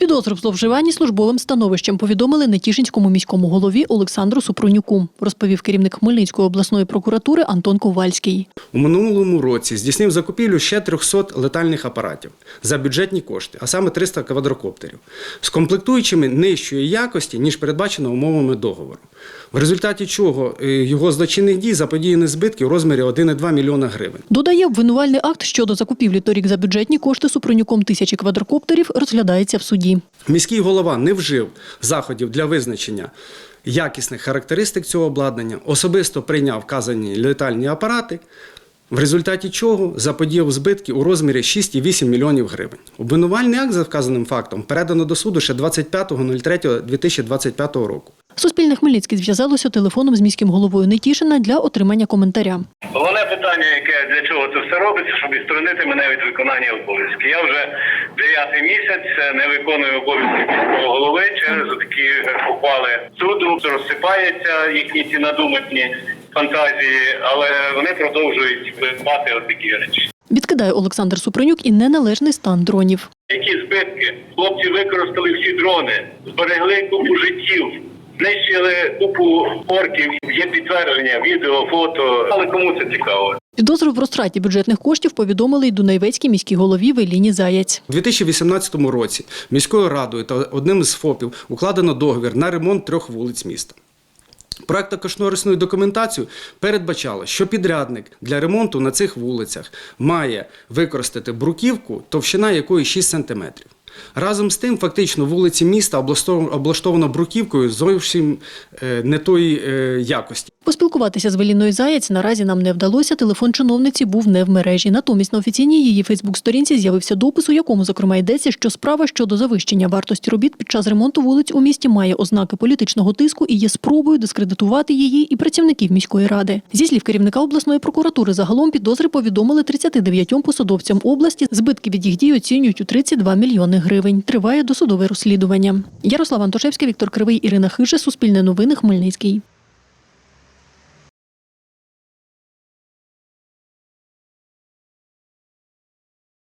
Підозру в зловживанні службовим становищем повідомили Нетішинському міському голові Олександру Супронюку, розповів керівник Хмельницької обласної прокуратури Антон Ковальський. У минулому році здійснив закупівлю ще 300 летальних апаратів за бюджетні кошти, а саме 300 квадрокоптерів, з комплектуючими нижчої якості, ніж передбачено умовами договору. В результаті чого е, його злочинних дій заподіяні збитки у розмірі 1,2 мільйона гривень. Додає, обвинувальний акт щодо закупівлі торік за бюджетні кошти Супронюком тисячі квадрокоптерів розглядається в суді. Міський голова не вжив заходів для визначення якісних характеристик цього обладнання, особисто прийняв вказані летальні апарати, в результаті чого заподіяв збитки у розмірі 6,8 мільйонів гривень. Обвинувальний акт за вказаним фактом передано до суду ще 25.03.2025 року. Суспільне Хмельницький зв'язалося телефоном з міським головою Нетішина для отримання коментаря. Головне питання, яке для чого це все робиться, щоб відсторонити мене від виконання обов'язків. Я вже дев'ятий місяць е, не виконую обов'язки міського голови через такі ухвали суду. Розсипаються їхні ці надумані фантазії, але вони продовжують мати такі речі. Відкидає Олександр Супронюк і неналежний стан дронів. Які збитки? Хлопці використали всі дрони, зберегли купу життів, знищили купу орків. Є підтвердження, відео, фото. Але кому це цікаво? Підозру в розтраті бюджетних коштів повідомили й Дунайвецькій міській голові Веліні Заєць. У 2018 році міською радою та одним з ФОПів укладено договір на ремонт трьох вулиць міста. Проектно-кошторисну документацію передбачало, що підрядник для ремонту на цих вулицях має використати бруківку, товщина якої 6 см. Разом з тим, фактично, вулиці міста облаштовано бруківкою зовсім е, не тої е, якості. Поспілкуватися з Веліною Заєць наразі нам не вдалося. Телефон чиновниці був не в мережі. Натомість на офіційній її Фейсбук-сторінці з'явився допис, у якому зокрема йдеться, що справа щодо завищення вартості робіт під час ремонту вулиць у місті має ознаки політичного тиску і є спробою дискредитувати її і працівників міської ради. Зі слів керівника обласної прокуратури, загалом підозри повідомили 39 посадовцям області. Збитки від їх дій оцінюють у 32 мільйони гривень. Триває досудове розслідування. Ярослав Антошевський, Віктор Кривий, Ірина Хиже, Суспільне новини, Хмельницький.